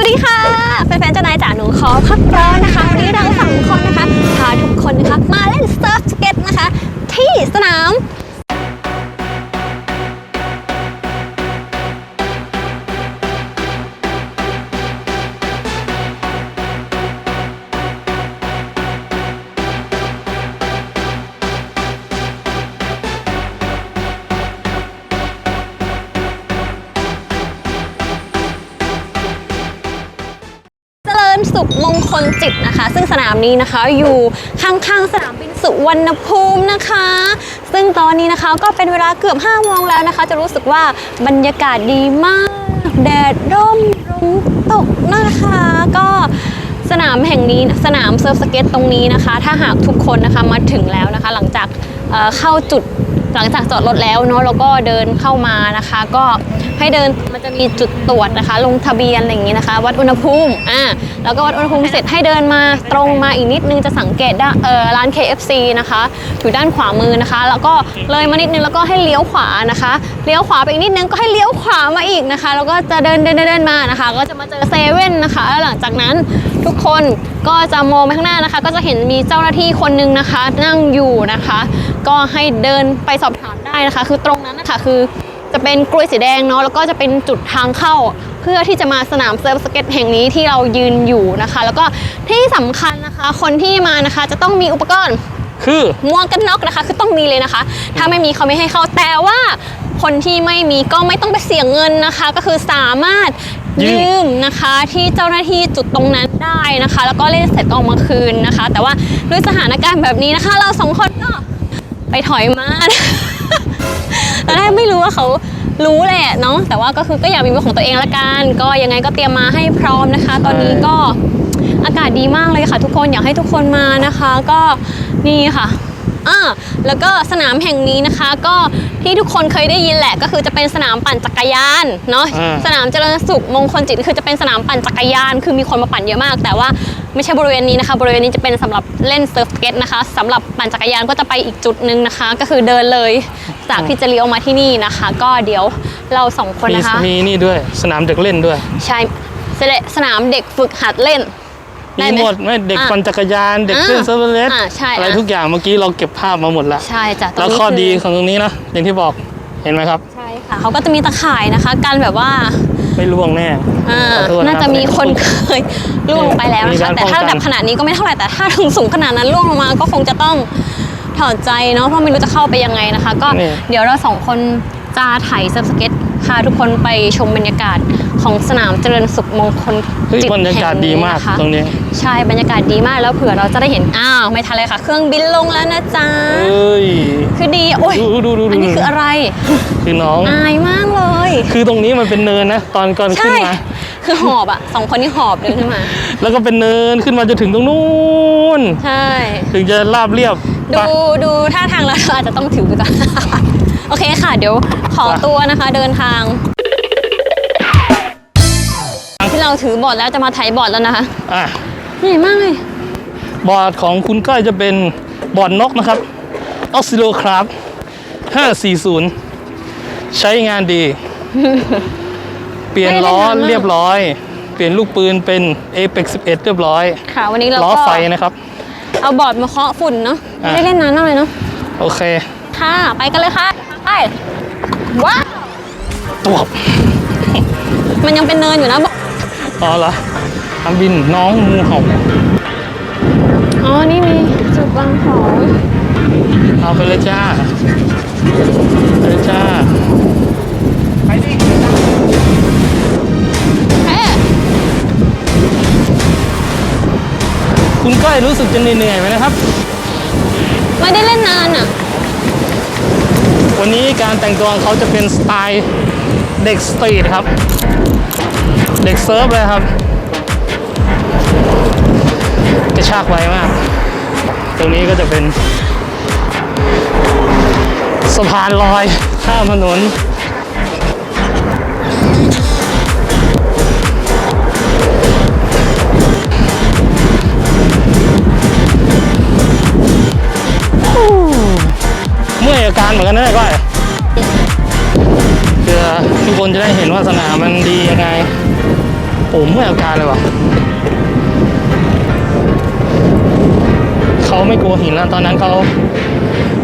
วัสดีค่ะแฟนๆเจ้านายจ๋าหนูขอพักร้อนนะคะวันนี้เราสองคนนะคะพาทุกคนนะคะมาเล่นเซิร์ฟสเก็ตนะคะ ที่สนาม จิตนะคะ ซึ่งสนามนี้นะคะอยู่ข้างๆสนามบินสุวรรณภูมินะคะ ซึ่งตอนนี้นะคะก็เป็นเวลาเกือบ5โมงแล้วนะคะ จะรู้สึกว่าบรรยากาศดีมาก แดดร่มลมตกนะคะ ก็สนามแห่งนี้สนามเซิร์ฟสเก็ตตรงนี้นะคะ ถ้าหากทุกคนนะคะมาถึงแล้วนะคะ หลังจากเเข้าจุดหลังจากจอดรถแล้วเนาะแล้วก็เดินเข้ามานะคะ ก็ ให้เดินมันจะมีจุดตรวจนะคะ ลงทะเบียนอะไรอย่างนี้นะคะ วัดอุณหภูมิอ่าแล้วก็วัดอุณหภูมิเสร็จให้เดินมาตรงมาอีกนิดนึงจะสังเกตได้เออร้าน KFC นะคะ อยู่ด้านขวามือนะคะ แล้วก็เลยมานิดนึงแล้วก็ให้เลี้ยวขวานะคะเลี้ยวขวาไปอีกนิดนึงก็ให้เลี้ยวขวามาอีกนะคะ แล้วก็จะเดินเดินเดินมานะคะ ก็จะมาเจอเซเว่นนะคะแล้วหลังจากนั้นทุกคนก็จะมองไปข้างหน้านะคะ ก็จะเห็นมีเจ้าหน้าที่คนนึงนะคะ นั่งอยู่นะคะ ก็ให้เดินไปสอบถามได้นะคะ คือตรงนั้นนะคะคือ จะเป็นกลวยสีแดงเนาะแล้วก็จะเป็นจุดทางเข้า เพื่อที่จะมาสนามเซิร์ฟสเก็ตแห่งนี้ที่เรายืนอยู่นะคะ แล้วก็ที่สำคัญนะคะคนที่มานะคะจะต้องมีอุปกรณ์คือหมวกกันน็อกนะคะ คือต้องมีเลยนะคะ ถ้าไม่มีเขาไม่ให้เข้าแต่ว่าคนที่ไม่มีก็ไม่ต้องไปเสียเงินนะคะ ก็คือสามารถยืมนะคะที่เจ้าหน้าที่จุดตรงนั้นได้นะคะ แล้วก็เล่นเสร็จก็เอามาคืนนะคะ แต่ว่าด้วยสถานการณ์แบบนี้นะคะ เราสองคนก็ไปถอยมา ตอนแรกไม่รู้ว่าเขารู้แหละเนาะแต่ว่าก็คือก็อยากมีเป็นของตัวเองละกันก็ยังไงก็เตรียมมาให้พร้อมนะคะ ตอนนี้ก็อากาศดีมากเลยค่ะ ทุกคนอยากให้ทุกคนมานะคะ ก็นี่ค่ะอ่าแล้วก็สนามแห่งนี้นะคะ ก็ที่ทุกคนเคยได้ยินแหละ ก็คือจะเป็นสนามปั่นจักรยานเนาะอ่าสนามเจริญสุขมงคลจิตคือจะเป็นสนามปั่นจักรยาน คือมีคนมาปั่นเยอะมาก แต่ว่า ไม่ใช่บริเวณนี้นะคะ บริเวณนี้จะเป็นสำหรับเล่นเซิร์ฟสเก็ตนะคะสำหรับปั่นจักรยานก็จะไปอีกจุดหนึ่งนะคะ ก็คือเดินเลยจากที่จะเลี้ยวมาที่นี่นะคะ ก็เดี๋ยวเราสองคนมีนะคะมีนี่ด้วยสนามเด็กเล่นด้วย ใช่สนามเด็กฝึกหัดเล่นได้มีไหมหมดไม่เด็กอะปั่นจักรยานเด็กอ่าเล่นเซิร์ฟเวอร์เลสอ่าใช่อะไรอะทุกอย่างเมื่อกี้เราเก็บภาพมาหมดแล้วใช่จ้ะตรงแล้วนี้ข้อคืดีของตรงนี้นะอย่างที่บอกเห็นไหมครับใช่ค่ะเขาก็จะมีตะข่ายนะคะการแบบว่า ไม่ล่วงแน่อ่าขอโทษน่าจะมีคนเคยล่วงลงไปแล้วมีนะคะการแต่ถ้าป้องกันระดับขนาดนี้ก็ไม่เท่าไหร่แต่ถ้าถึงสูงขนาดนั้นล่วงลงมาก็คงจะต้องถอดใจเนาะเพราะไม่รู้จะเข้าไปยังไงนะคะ ก็นี่เดี๋ยวเราสองคนจะถ่ายเซิร์ฟสเก็ตพาทุกคนไปชมบรรยากาศของสนามเจริญสุขมงคลเฮ้ยจิตบรรยากาศแห่งดีนี้มากนะคะตรงนี้ ใช่บรรยากาศดีมากแล้วเผื่อเราจะได้เห็นอ้าวไม่ทันเลยค่ะ เครื่องบินลงแล้วนะจ๊ะเอ้ยคือดีโอ้ยดูดูดูดูอันนี้คืออะไร คือน้องอายมากเลย คือตรงนี้มันเป็นเนินนะ ตอนก่อนขึ้ใช่นมา คือหอบอะสองคนนี้หอบเดินขึ้นมา แล้วก็เป็นเนินขึ้นมาจนถึงตรงนู้นใช่ ถึงจะราบเรียบดูไปดูท่าทางแล้วเราอาจจะต้องถือไปก่อนโอเคค่ะ เดี๋ยวขอไปตัวนะคะ เดินทาง ที่เราถือบอร์ดแล้วจะมาไถบอร์ดแล้วนะคะอะเหนื่อยมากเลยบอร์ดของคุณก้อยจะเป็นบอร์ดนกนะครับออ s ซิโลครับ540 ใช้งานดี เปลี่ยนล้อไม่ได้เล่นนานมากเรียบร้อย เปลี่ยนลูกปืนเป็น Apex 11 เรียบร้อย ค่ะ วันนี้เราล้อก็ไฟนะครับ เอาบอร์ดมาเคาะฝุ่นเนาะอะ ไม่ได้เล่นนานมากเลยเนาะโอเค ค่ะ ไปกันเลยค่ะไปว้าวตัวบมันยังเป็นเนินอยู่นะบอกอ๋อเหรอทำบินน้องงูเห่าอ๋อ นี่มีจุดวางของเอาไปเลยจ้าไปเลยจ้า คุณก้อยรู้สึกจะเหนื่อยๆไหมนะครับ ไม่ได้เล่นนานอะ วันนี้การแต่งตัวของเขาจะเป็นสไตล์เด็กสตรีทครับ เด็กเซิร์ฟเลยครับ กระชากไวมาก ตรงนี้ก็จะเป็น สะพานลอยข้ามถนนาการเหมือนกันนะก้อยเพื่อทุกคนจะได้เห็นว่าสนามมันดียังไงโอ้เมื่อยอาการเลยว่ะเขาไม่กลัวหินแล้วตอนนั้นเขา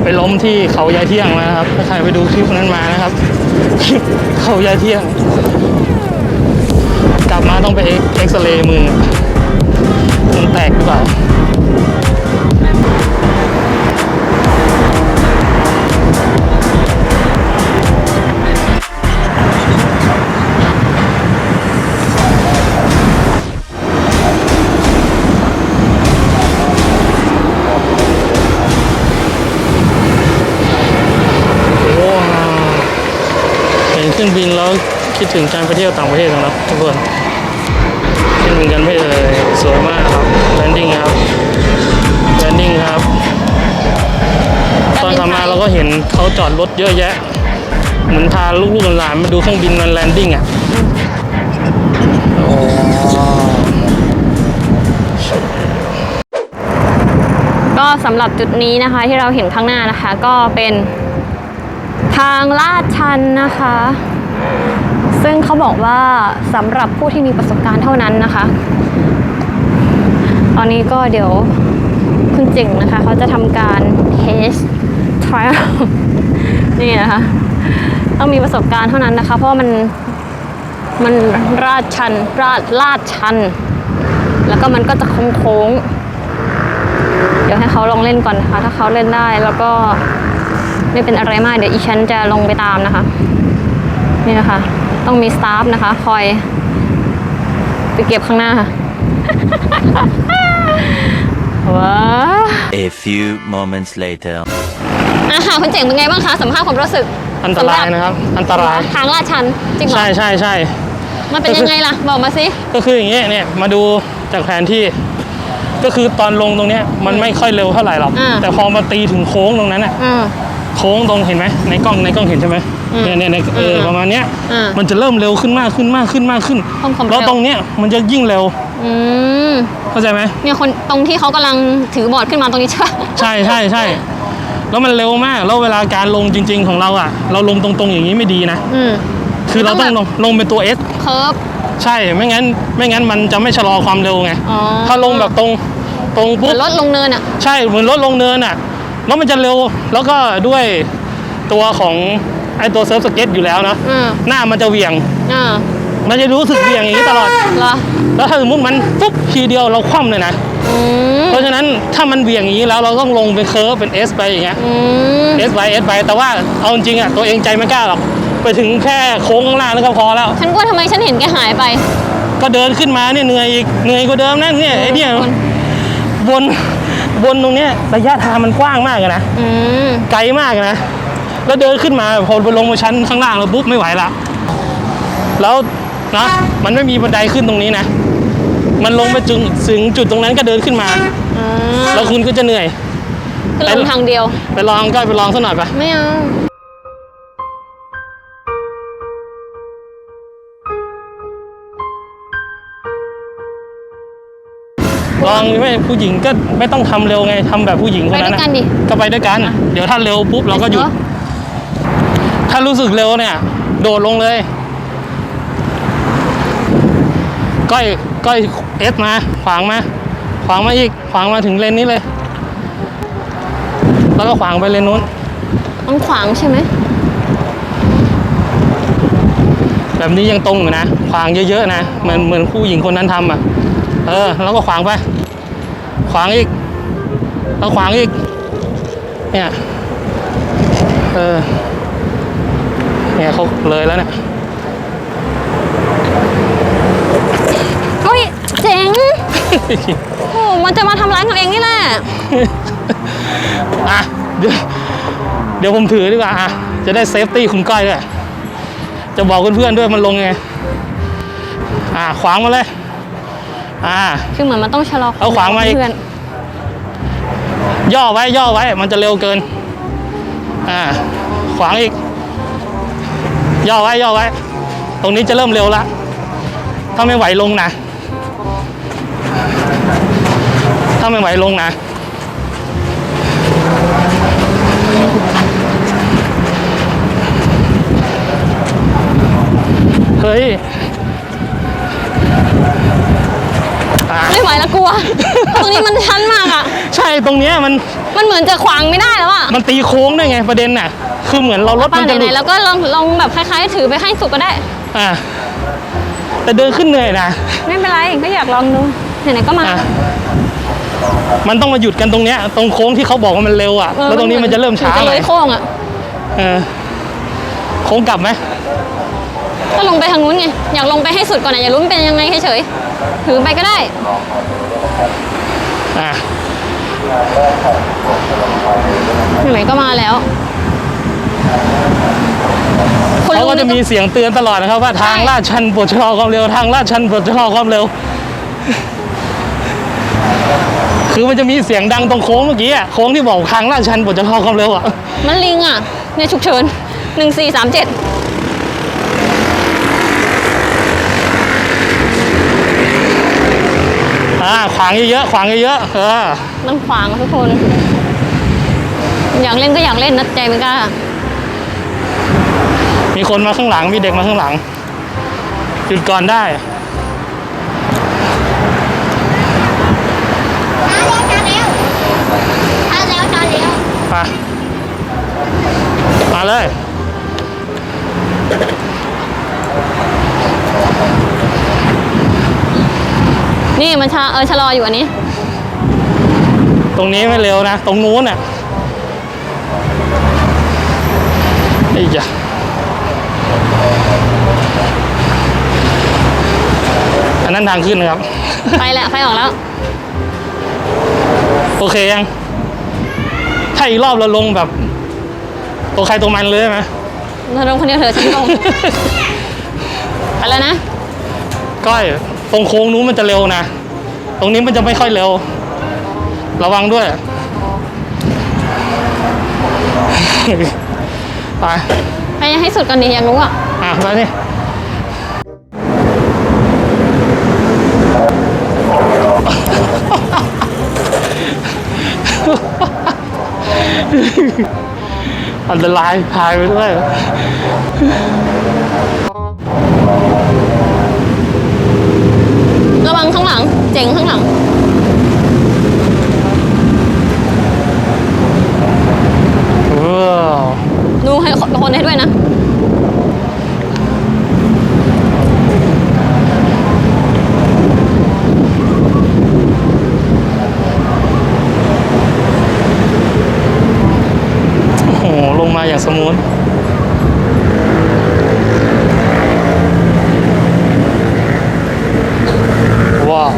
ไปล้มที่เขายายเที่ยงมานะครับถ้าใครไปดูคลิปนั้นมานะครับคลิปเขายายเที่ยง กลับมาต้องไปเอ็กเอ็กซเรย์มือมันแตกหรือเปล่า รื่องบินแล้วคิดถึงการไปเที่ยวต่างประเทศนะครับทุกคนคิดเหมือนกันไม่เอ่ยสวยมากครับแลนดิ้งครับแลนดิ้งครับ ตอนทำมาเราก็เห็นเขาจอดรถเยอะแยะ เหมือนพาลูกๆหลานมาดูเครื่องบินมันแลนดิ้งอะก็สำหรับจุดนี้นะคะที่เราเห็นข้างหน้านะคะ ก็เป็นทางลาดชันนะคะ ซึ่งเขาบอกว่าสำหรับผู้ที่มีประสบการณ์เท่านั้นนะคะ ตอนนี้ก็เดี๋ยวคุณเจ๋งนะคะเขาจะทำการ test trial นี่นะคะต้องมีประสบการณ์เท่านั้นนะคะ เพราะมันมันราดชันราดลาดชัน แล้วก็มันก็จะโค้งๆเดี๋ยวให้เขาลองเล่นก่อนนะคะ ถ้าเขาเล่นได้แล้วก็ไม่เป็นอะไรมากเดี๋ยวอีฉันจะลงไปตามนะคะ นี่นะคะ ต้องมีสตาฟนะคะ คอย ไปเก็บข้างหน้า ว้า A few moments later. อะค่ะคุณเจ๋งเป็นไงบ้างคะสัมภาษณ์ความรู้สึกอันตรายนะครับ อันตราย ทางลาดชัน จริงเหรอ ใช่ใช่ใช่มันเป็นยังไงล่ะ บอกมาสิ ก็คืออย่างเงี้ยเนี่ย มาดูจากแผนที่ ก็คือตอนลงตรงเนี้ยมันไม่ค่อยเร็วเท่าไหร่หรอก อ่า แต่พอมาตีถึงโค้งตรงนั้นอะ อืม โค้งตรงเห็นไหมในกล้องในกล้องเห็นใช่ไหม อืมเนี่ยเนี่ยเนี่ยเอออืมประมาณเนี้ยอ่ามั มันจะเริ่มเร็วขึ้นมากขึ้นมากขึ้นมากขึ้นเพิ่มความเร็ว แล้วตรงเนี้ยมันจะยิ่งเร็วอืมเข้าใจไหมเนี่ยคนตรงที่เขากำลังถือบอร์ดขึ้นมาตรงนี้ใช่ปะใช่ใช่ใช่แล้วมันเร็วมากแล้วเวลาการลงจริง ๆ ของเราอะ เราลงตรงๆอย่างนี้ไม่ดีนะอืม คือเราต้องลงลงเป็นตัว S เคิร์ฟ ใช่ไม่งั้น ไม่งั้นมันจะไม่ชะลอความเร็วไงอ๋อ ถ้าลงแบบตรงตรงเหมืปุ๊อบนรถลงเนินอะ ใช่เหมือนรถลงเนินอะแล้วมันจะเร็วแล้วก็ด้วยตัวของ ไอตัวเซิร์ฟสเก็ตอยู่แล้วเนาะอืมหน้ามันจะเหวี่ยง อ่ามันจะรู้สึกเหวี่ยงอย่างนี้ตลอด เหรอแล้วถ้าสมมติมันปุ๊บทีเดียวเราคว่ำเลยนะ อืมเพราะฉะนั้นถ้ามันเหวี่ยงอย่างนี้แล้วเราต้องลงเป็นเคิร์ฟเป็น S ไปอย่างเงี้ย อืม S ไป S ไปแต่ว่าเอาจริงๆอะตัวเองใจไม่กล้าหรอกไปถึงแค่โค้งข้างล่างแล้วก็พอแล้ว ฉันว่าทำไมฉันเห็นแกหายไปก็เดินขึ้นมาเนี่ยเหนื่อยอีกเหนื่อยกว่าเดิมนั่นเนี่ยไอ้เนี่ยคนบนบนตรงเนี้ยระยะทางมันกว้างมากเลยนะ อืมไกลมากนะ แล้วเดินขึ้นมาพอไปลงมาชั้นข้างล่างแล้วปุ๊บไม่ไหวละแล้วนะมันไม่มีบันไดขึ้นตรงนี้นะ มันลงไปจึงถึงจุดตรงนั้นก็เดินขึ้นมาอ่าแล้วคุณก็จะเหนื่อยคือลงทางเดียว ไปลองก็ไปลองสักหน่อยปะไม่เอาลองไม่ผู้หญิงก็ไม่ต้องทำเร็วไงทำแบบผู้หญิงคไปนนั้ด้นวยนะกันดิก็ไปด้วยกัน เดี๋ยวถ้าเร็วปุ๊บเราก็หยุดเหรอ ถ้ารู้สึกเร็วเนี่ย โดดลงเลย ก้อยก้อยเอสมา ขวางมา ขวางมาอีก ขวางมาถึงเลนนี้เลย แล้วก็ขวางไปเลนนู้นต้องขวางใช่ไหม แบบนี้ยังตรงอยู่นะ ขวางเยอะๆนะ เหมือนเหมือนผู้หญิงคนนั้นทำอะ เออ แล้วก็ขวางไป ขวางอีก แล้วขวางอีก เนี่ย เออ เนี่ยเขาเลยแล้วเนี่ยเฮ้ยเจ๋งโอ้มันจะมาทำร้ายกันเองนี่แหละอะเดี๋ยวเดี๋ยวผมถือดีกว่าอะจะได้เซฟตี้คุณก้อยด้วยจะบอกเพื่อนๆด้วยมันลงไงอะขวางมาเลยอ่าคือเหมือนมันต้องชะลอเอาขวางมาอีกเพื่อนย่อไว้ย่อไว้ มันจะเร็วเกิน อ่า ขวางอีก ย่อไว้ย่อไว้ ตรงนี้จะเริ่มเร็วละถ้าไม่ไหวลงนะ ถ้าไม่ไหวลงนะเฮ้ยวตรงนี้มันชันมากอะ ใช่ตรงเนี้ยมันมันเหมือนจะขวางไม่ได้แล้วอะ มันตีโค้งด้วยไงประเด็นน่ะ คือเหมือนเรารถป้ามันจะหไหลุนดๆแล้วก็ลองลองแบบคล้ายๆ ถือไปให้สุกก็ได้ อะแต่เดินขึ้นเหนื่อยนะไม่เป็นไรก็อยากลองดูไหนๆก็มา อะมันต้องมาหยุดกันตรงเนี้ย ตรงโค้งที่เขาบอกว่ามันเร็วอะเออแล้วตรงนี้มันจะเริ่มช้าจะหเลน่อยยโค้งอะ เออโค้งกลับไหมก็ลงไปทางนู้นไง อยากลงไปให้สุดก่อนอะอยากรู้มันเป็นยังไงเฉยๆถือไปก็ได้ อะ ไหนๆก็มาแล้ว คุณเขาลุงก็จะมีนี่เสียงเตือนตลอดนะครับว่าทางลาดชันโปรดชะลอความเร็วทางลาดชันโปรดชะลอความเร็ว คือมันจะมีเสียงดังตรงโค้งเมื่อกี้อะโค้งที่บอกทางลาดชันโปรดชะลอความเร็วอะมันลิงอะ ในฉุกเฉินหนึ่งสี่สามเจ็ดอ่าขวางเยอะๆขวางเยอะๆเออ มันขวางอะทุกคน อยากเล่นก็อยากเล่นนะใจไม่กล้า มีคนมาข้างหลัง มีเด็กมาข้างหลัง หยุดก่อนได้ช้าแล้วช้าแล้วมามาเลย นี่มันชาเออชะลออยู่อันนี้ ตรงนี้ไม่เร็วนะ ตรงนู้นน่ะไอ้ยะ อันนั้นทางขึ้นนะครับ ไปแหละไฟออกแล้ว โอเคยัง ถ้าอีกรอบเราลงแบบ ตัวใครตัวมันเลยไหมเธอลงคนเดียวเธอฉันลง ไปแล้วนะ ก้อย ตรงโค้งนู้นมันจะเร็วนะ ตรงนี้มันจะไม่ค่อยเร็ว ระวังด้วย ไป ไปให้สุดก่อนดิอยากรู้อะ อะไปนี่ อันตรายพายไปด้วย ระวังข้างหลัง เจ๋งข้างหลัง ว้าว ดูให้คนให้ด้วยนะ โอ้โห ลงมาอย่างสมูทว้าว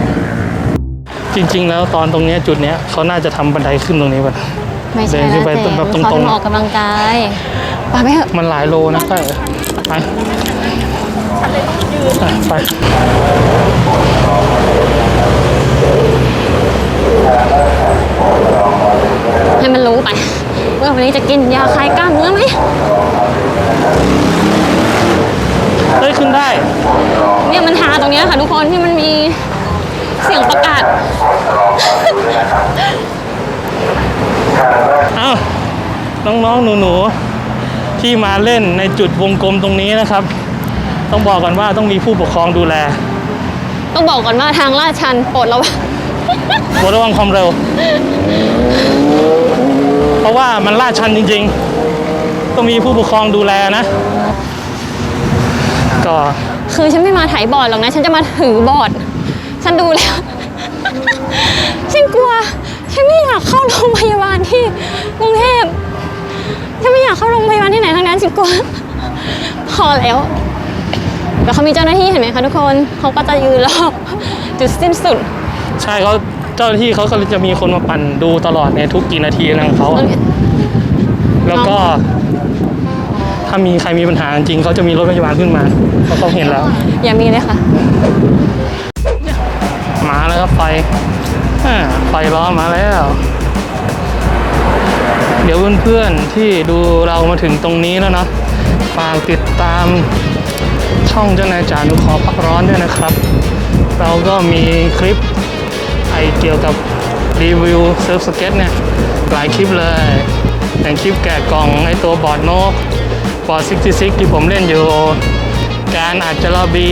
จ ริง ๆ แล้วตอนตรงเนี้ยจุดเนี้ยเขาน่าจะทำบันไดขึ้นตรงนี้ป่ะ ไม่ใช่เดินขึ้แล้วนไปเจ๋งแบบตรงๆ เขาจะมาออกกำลังกายไปไปเถอะมันหลายโลนะไปไปอะไป ให้มันรู้ไปว่าวันนี้จะกินยาคลายกล้ามเนื้อไหมเฮ้ย ขึ้นได้ เนี่ยมันทาตรงเนี้ยค่ะทุกคนที่มันมี เสียงประกาศเอ้าน้องๆหนูๆที่มาเล่นในจุดวงกลมตรงนี้นะครับ ต้องบอกก่อนว่าต้องมีผู้ปกครองดูแล ต้องบอกก่อนว่าทางลาดชันโปรดระวังโปรดระวังความเร็ว เพราะว่ามันลาดชันจริง ๆ ต้องมีผู้ปกครองดูแลนะ ก็คือฉันไม่มาถ่ายบอร์ดหรอกนะ ฉันจะมาถือบอร์ด ฉันดูแล้ว ฉันกลัว ฉันไม่อยากเข้าโรงพยาบาลที่กรุงเทพฉันไม่อยากเข้าโรงพยาบาลที่ไหนทั้งนั้นฉันกลัว พอแล้วแต่เขามีเจ้าหน้าที่เห็นไหมคะทุกคนเขาก็จะยืนรอบจุดสิ้นสุด ใช่เขาเจ้าหน้าที่เขาก็จะมีคนมาปั่นดูตลอดในทุกกี่นาทีอะไรของเขาอะแล้วก็ ถ้ามีใครมีปัญหาจริงๆเขาจะมีรถพยาบาลขึ้นมาเพราะเขาเห็นแล้ว อย่ามีเลยค่ะ ล้วครับไฟไฟล้อมาแล้ว เดี๋ยวเพื่อนๆที่ดูเรามาถึงตรงนี้แล้วเนาะฝากติดตามช่องเจ้านายจานุขอพักร้อนด้วยนะครับ เราก็มีคลิปไอเกี่ยวกับรีวิวเซิร์ฟสเก็ตเนี่ย หลายคลิปเลยอย่างคลิปแกะกล่องไอตัวบอร์ดนกบอร์ด66ที่ผมเล่นอยู่ การอัดจระบี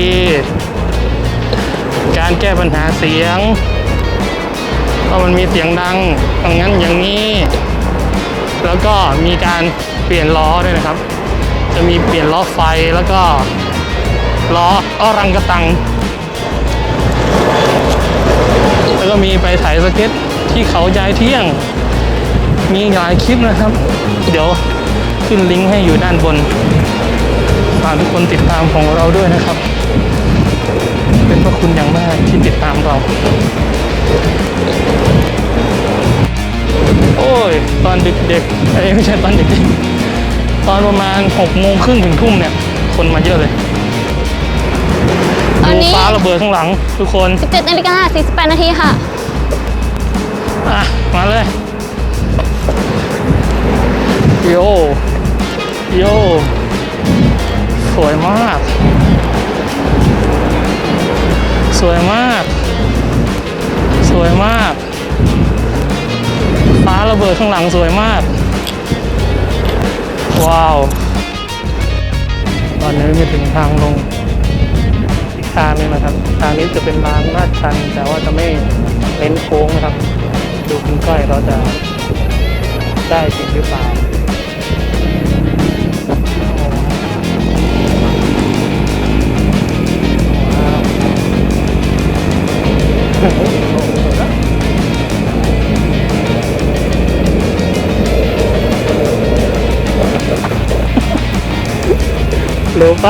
การแก้ปัญหาเสียงก็มันมีเสียงดังอย่างนั้นอย่างนี้ แล้วก็มีการเปลี่ยนล้อด้วยนะครับ จะมีเปลี่ยนล้อไฟแล้วก็ล้ออรังกระตัง แล้วก็มีไปถ่ายสเก็ตที่เขายายเที่ยง มีหลายคลิปนะครับ เดี๋ยวขึ้นลิงก์ให้อยู่ด้านบนฝากทุกคนติดตามของเราด้วยนะครับ เป็นพระคุณอย่างมากที่ติดตามเรา โอ้ย ตอนดึกๆเอ้ยไม่ใช่ตอนดึกๆ ตอนประมาณหกโมงครึ่งถึงทุ่มเนี่ย คนมาเยอะเลยตอนดูนี้ฟ้าระเบิดข้างหลัง ทุกคน 17นาฬิกา48นาทีค่ะ อะ มาเลย โย โย สวยมากส วยมาก สวยมาก ฟ้าระเบิดข้างหลังสวยมาก ว้าว ตอนนี้ไม่ถึงทางลงอีกทางนึงนะครับ ทางนี้จะเป็นทางลาดชัน แต่ว่าจะไม่เน้นโค้งนะครับ ดูคุณก้อยเราจะได้จริงหรือเปล่า เร็วไป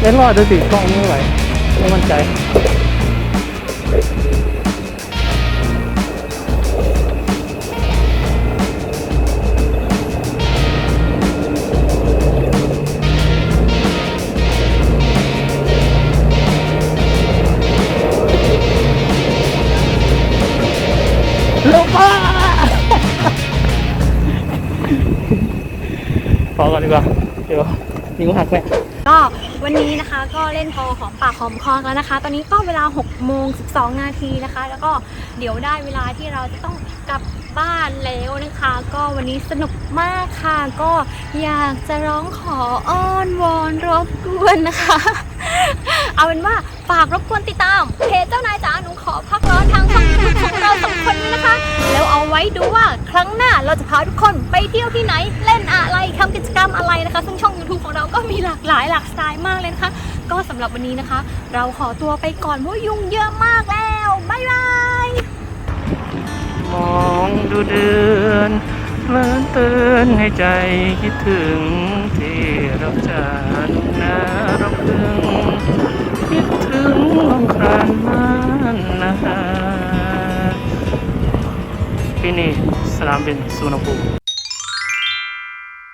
เล่นรอดดูสิกล้องไม่ไหวไม่มั่นใจ ลงมาพอกันดีกว่า เดี๋ยวนิ้วหักแน่ก็วันนี้นะคะก็เล่นพอหอมปากหอมคอแล้วนะคะ ตอนนี้ก็เวลา6โมง12 นาทีนะคะ แล้วก็เดี๋ยวได้เวลาที่เราจะต้องกลับบ้านแล้วนะคะ ก็วันนี้สนุกมากค่ะ ก็อยากจะร้องขออ้อนวอนรบกวนนะคะ เอาเป็นว่า ฝากรบกวนติดตามเพจเจ้านายจ๋าหนูขอพักร้อนทางช่องยูทูบของเราสองคนนี้นะคะ แล้วเอาไว้ดูว่าครั้งหน้าเราจะพาทุกคนไปเที่ยวที่ไหน เล่นอะไรทำกิจกรรมอะไรนะคะ ซึ่งช่อง YouTube ของเราก็มีหลากหลายหลากสไตล์มากเลยนะคะ ก็สำหรับวันนี้นะคะ เราขอตัวไปก่อนเพราะยุ่งเยอะมากแล้วบ๊ายบายมองดูเดือนเลื่อนเตือนให้ใจคิดถึงที่เราจะนุ่งนาเราพึงคิด ถึงลมครานมันนะฮะที่นี่สนามบินสุวรรณภูมิ